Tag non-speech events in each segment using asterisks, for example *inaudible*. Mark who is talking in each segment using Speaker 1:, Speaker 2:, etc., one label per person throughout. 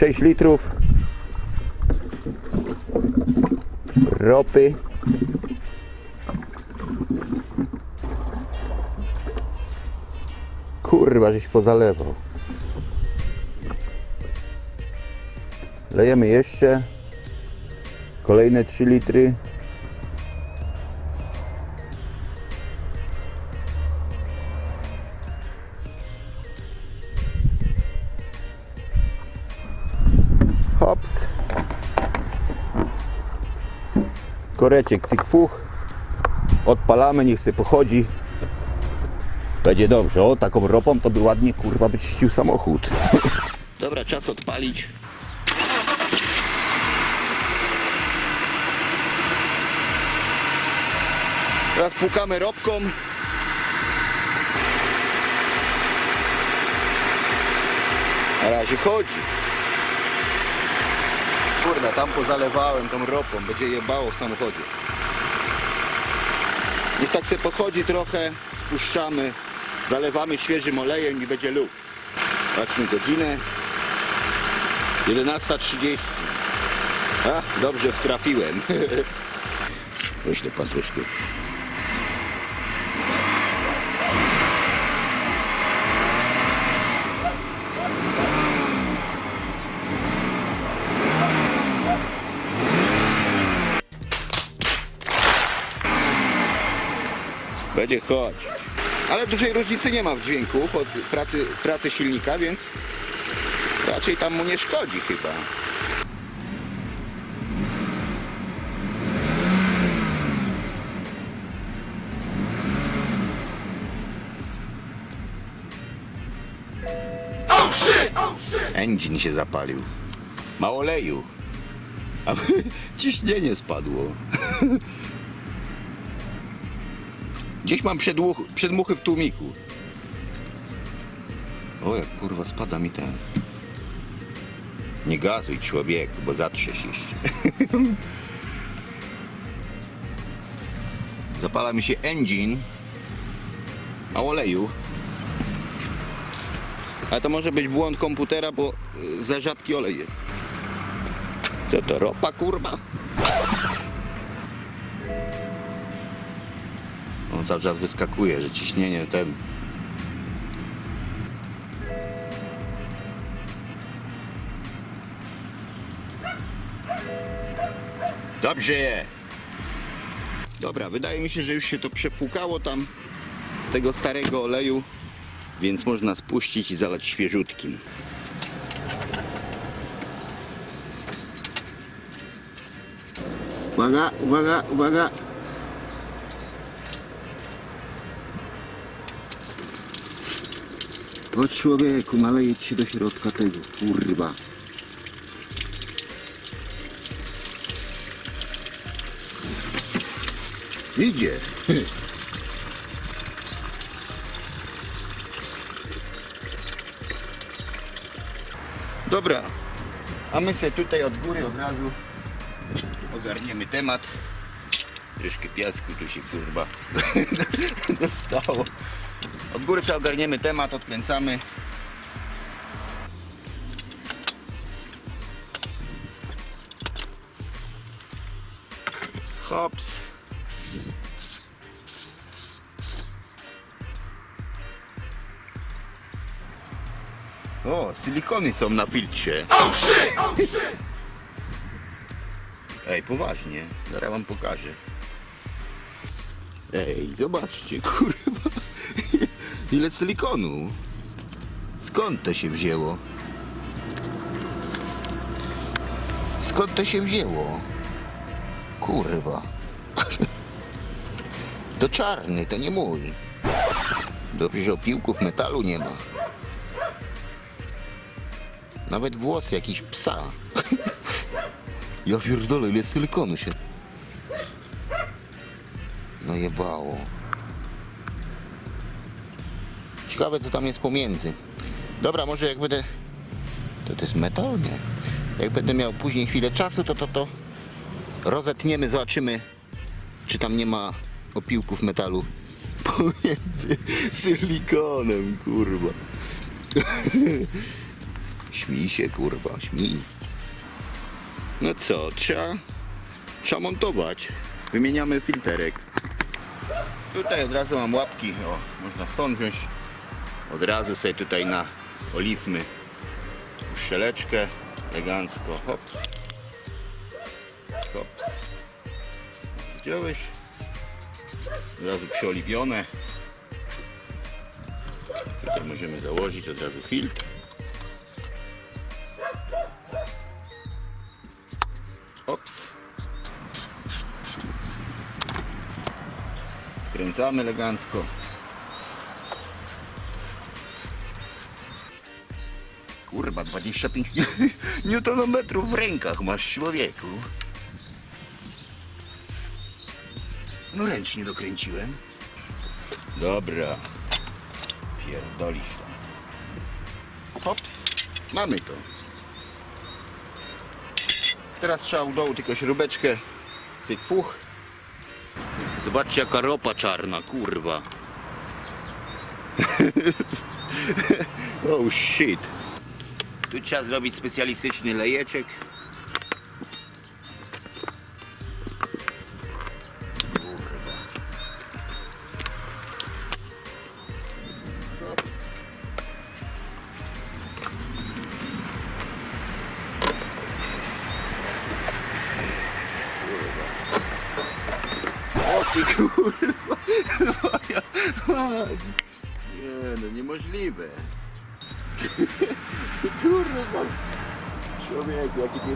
Speaker 1: 6 litrów ropy. Kurwa, żeś pozalewał. Lejemy jeszcze. Kolejne 3 litry. Koreczek cykfuch. Odpalamy, niech sobie pochodzi. Będzie dobrze. O, taką ropą to by ładnie kurwa by czyścił samochód. *laughs* Dobra, czas odpalić. Teraz pukamy ropką. Na razie chodzi. Kurna, tam pozalewałem tą ropą, będzie jebało w samochodzie. Niech tak sobie pochodzi trochę, spuszczamy, zalewamy świeżym olejem i będzie luk. Patrzmy godzinę. 11.30. A, dobrze wtrafiłem. *laughs* Weźle pan troszkę. Będzie chodź. Ale dużej różnicy nie ma w dźwięku pod pracy, pracy silnika, więc raczej tam mu nie szkodzi chyba. Engine się zapalił. Ma oleju. A *laughs* ciśnienie spadło. *laughs* Gdzieś mam przedłuch, przedmuchy w tłumiku. O, jak kurwa spada mi ten. Nie gazuj człowieku, bo zatrzesz się. *laughs* Zapala mi się engine. A oleju. A to może być błąd komputera, bo y, za rzadki olej jest. Co to, ropa kurwa? On cały czas wyskakuje, że ciśnienie ten. Dobrze jest. Dobra, wydaje mi się, że już się to przepłukało tam z tego starego oleju, więc można spuścić i zalać świeżutkim. Uwaga, uwaga, uwaga. O człowieku, maleje ci do środka tego, kurwa. Idzie. Dobra, a my sobie tutaj od góry od razu ogarniemy temat. Troszkę piasku tu się kurwa *laughs* dostało. Od góry sobie ogarniemy temat, odkręcamy. Hops. O, silikony są na filtrze. Ej, poważnie, zaraz wam pokażę. Ej, zobaczcie, kurwa. Ile silikonu? Skąd to się wzięło? Skąd to się wzięło? Kurwa. *laughs* To czarny, to nie mój. Dobrze, że opiłków metalu nie ma. Nawet włos jakiś psa. *laughs* Ja pierdolę, ile silikonu się... No jebało. Ciekawe co tam jest pomiędzy. Dobra, może jak będę... To to jest metal, nie? Jak będę miał później chwilę czasu, to to to rozetniemy, zobaczymy, czy tam nie ma opiłków metalu *laughs* pomiędzy silikonem, kurwa. *laughs* Śmij się, kurwa, śmij. No co, trzeba, trzeba montować. Wymieniamy filterek. Tutaj od razu mam łapki, o, można stąd wziąć. Od razu sobie tutaj na oliwmy szeleczkę, elegancko, hops. Hops. Widziałeś? Od razu przyoliwione. Tutaj możemy założyć od razu filtr. Ops. Skręcamy elegancko. Kurwa, 25 *laughs* newtonometrów w rękach masz człowieku. No ręcznie dokręciłem. Dobra. Pierdolisz tam. Hops. Mamy to. Teraz trzeba u dołu tylko śrubeczkę. Cyk fuch. Zobaczcie jaka ropa czarna, kurwa. *laughs* oh shit. Tu trzeba zrobić specjalistyczny lejeczek.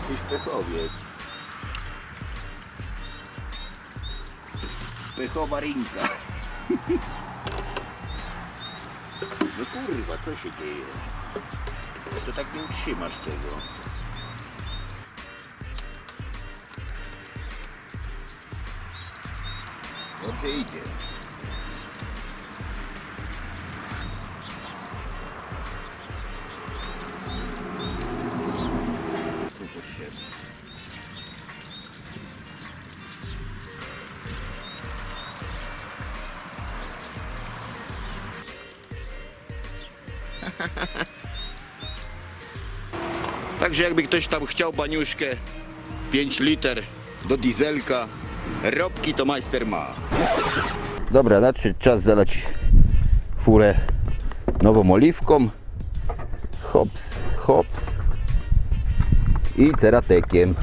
Speaker 1: Człowieku, jaki ty jesteś pechowiec. Pechowa rinka. No kurwa, co się dzieje? To tak nie utrzymasz tego. Dobrze idzie. Także jakby ktoś tam chciał baniuszkę 5 liter do dieselka, robki to majster ma. Dobra, nadszedł czas zalać furę nową oliwką. Hops, hops. I ceratekiem.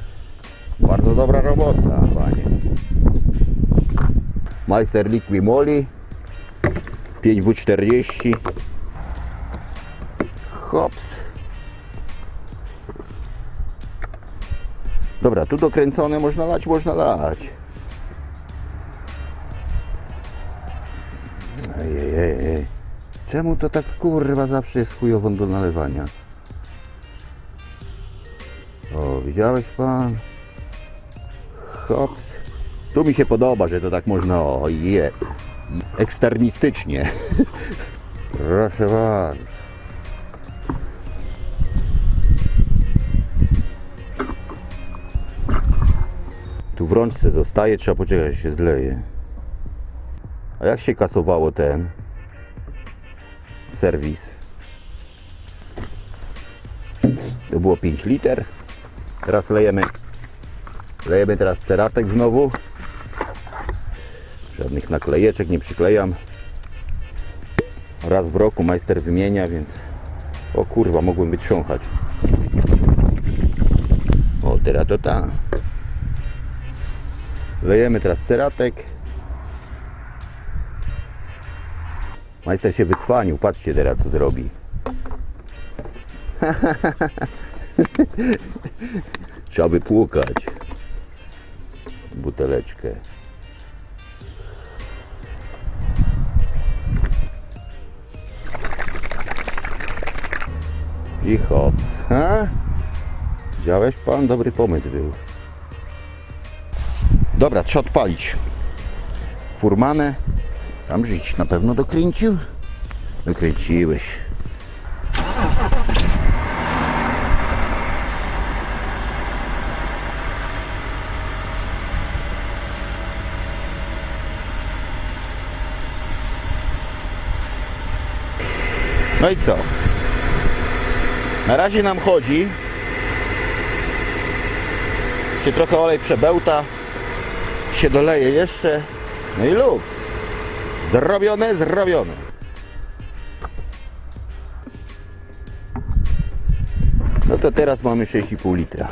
Speaker 1: *laughs* Bardzo dobra robota, panie. Majster Liquimoli 5W40 Hops Dobra, tu dokręcone można lać, można lać Ej, ej, ej. Czemu to tak kurwa zawsze jest chujową do nalewania? O, widziałeś pan? Hops. Tu mi się podoba, że to tak można, o je, eksternistycznie. *laughs* Proszę bardzo. Tu w rączce zostaje, trzeba poczekać, się zleje. A jak się kasowało ten serwis? To było 5 liter. Teraz lejemy Lejemy teraz ceratek znowu. Żadnych naklejeczek nie przyklejam. Raz w roku majster wymienia, więc... O kurwa, mogłem wytrząchać. O, teraz to ta. Lejemy teraz ceratek. Majster się wycwanił, patrzcie teraz co zrobi. *laughs* Trzeba wypłukać buteleczkę. I hops. Ha? Widziałeś pan? Dobry pomysł był. Dobra, trzeba odpalić. Furmanę. Tam żyć na pewno dokręcił? Dokręciłeś. No i co? Na razie nam chodzi. Się trochę olej przebełta. Się doleje jeszcze. No i luks. Zrobione, zrobione. No to teraz mamy 6,5 litra.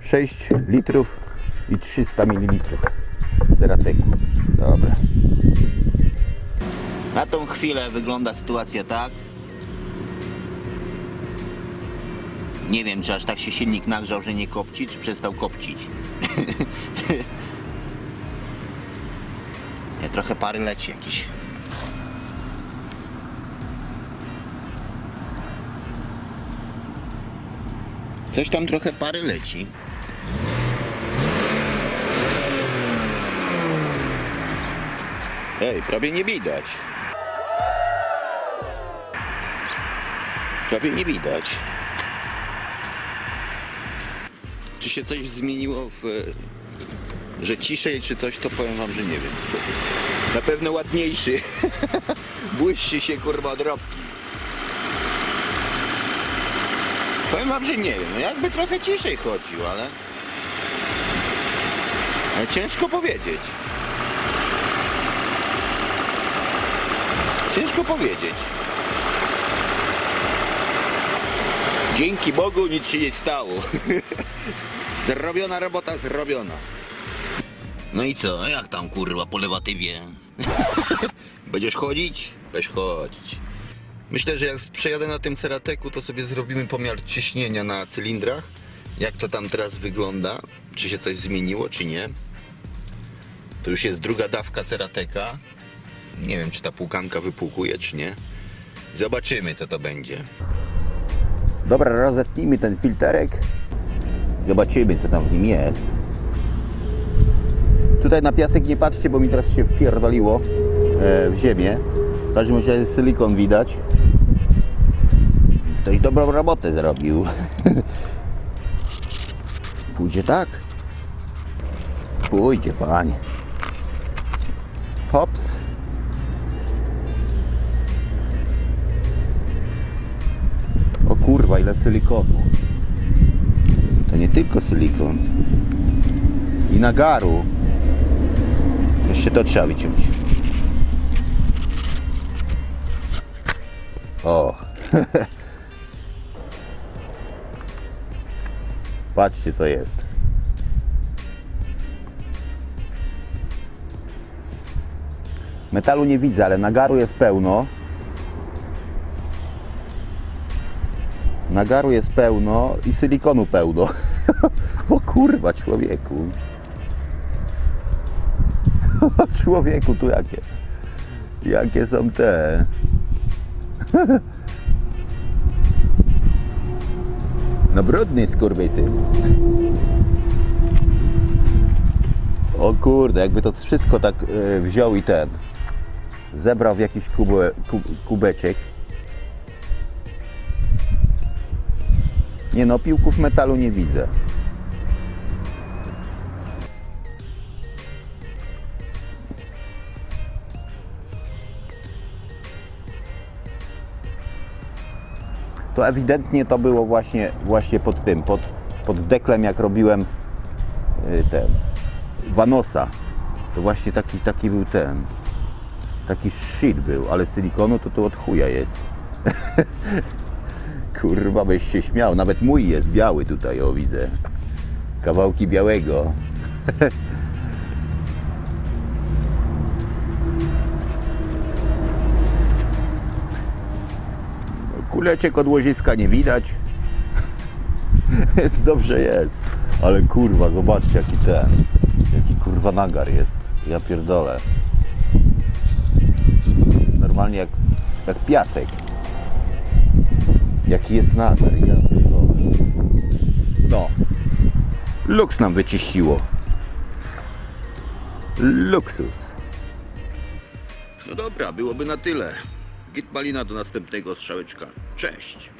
Speaker 1: 6 litrów i 300 ml zerateku. Dobra. Na tą chwilę wygląda sytuacja tak. Nie wiem, czy aż tak się silnik nagrzał, że nie kopci, czy przestał kopcić. *laughs* nie, trochę pary leci jakieś. Coś tam trochę pary leci. Ej, prawie nie widać. Prawie nie widać. Czy się coś zmieniło w... że ciszej czy coś, to powiem wam, że nie wiem. Na pewno ładniejszy. *laughs* Błyszczy się kurwa drobki. Powiem wam, że nie wiem. No jakby trochę ciszej chodził, ale... ale ciężko powiedzieć. Ciężko powiedzieć. Dzięki Bogu nic się nie stało. *laughs* zrobiona robota, zrobiona. No i co, jak tam kurwa po lewatywie? *laughs* Będziesz chodzić? Będziesz chodzić. Myślę, że jak przejadę na tym cerateku, to sobie zrobimy pomiar ciśnienia na cylindrach. Jak to tam teraz wygląda? Czy się coś zmieniło, czy nie? To już jest druga dawka cerateka. Nie wiem, czy ta płukanka wypłukuje, czy nie. Zobaczymy, co to będzie. Dobra, rozetnijmy ten filterek. Zobaczymy, co tam w nim jest. Tutaj na piasek nie patrzcie, bo mi teraz się wpierdoliło e, w ziemię. W każdym razie silikon widać. Ktoś dobrą robotę zrobił. *laughs* Pójdzie tak? Pójdzie, panie. Hops. O kurwa, ile silikonu. To nie tylko silikon. I nagaru. Jeszcze to trzeba wyciąć. O. *laughs* Patrzcie co jest. Metalu nie widzę, ale nagaru jest pełno. Nagaru jest pełno i silikonu pełno. *laughs* o kurwa, człowieku. Człowieku, tu jakie. Jakie są te. *laughs* no brudny skurwysyn. O kurde, jakby to wszystko tak e, wziął i ten. Zebrał w jakiś kube, ku, kubeczek. Nie no, piłków metalu nie widzę. To ewidentnie to było właśnie, właśnie pod tym, pod, pod deklem jak robiłem y, ten Vanosa. To właśnie taki, taki był ten. Taki shit był, ale silikonu to to od chuja jest. *laughs* Kurwa, byś się śmiał. Nawet mój jest biały tutaj, o widzę. Kawałki białego. *laughs* Kuleczek od łożyska nie widać. *laughs* Jest dobrze jest. Ale kurwa, zobaczcie jaki ten. Jaki kurwa nagar jest. Ja pierdolę. Jest normalnie jak, jak piasek. Jaki jest nagar, ja pierdolę. No. Luks nam wyczyściło. Luksus. No dobra, byłoby na tyle. Git Malina do następnego strzałeczka. Cześć.